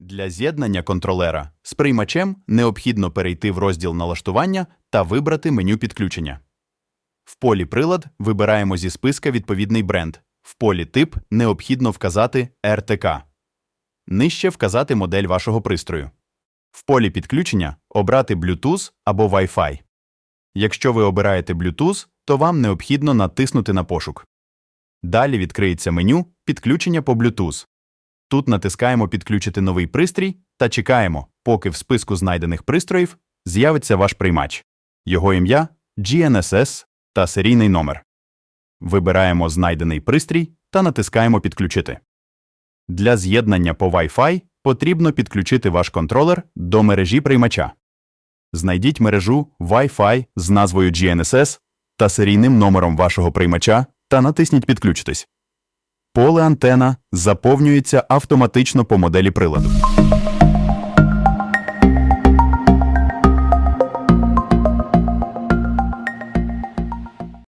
Для з'єднання контролера з приймачем необхідно перейти в розділ налаштування та вибрати меню підключення. В полі Прилад вибираємо зі списка відповідний бренд. В полі Тип необхідно вказати РТК. Нижче вказати модель вашого пристрою. В полі підключення обрати Bluetooth або Wi-Fi. Якщо ви обираєте Bluetooth, то вам необхідно натиснути на пошук. Далі відкриється меню Підключення по Bluetooth. Тут натискаємо Підключити новий пристрій та чекаємо, поки в списку знайдених пристроїв з'явиться ваш приймач, його ім'я, GNSS та серійний номер. Вибираємо знайдений пристрій та натискаємо Підключити. Для з'єднання по Wi-Fi потрібно підключити ваш контролер до мережі приймача. Знайдіть мережу Wi-Fi з назвою GNSS та серійним номером вашого приймача та натисніть Підключитись. Поле антена заповнюється автоматично по моделі приладу.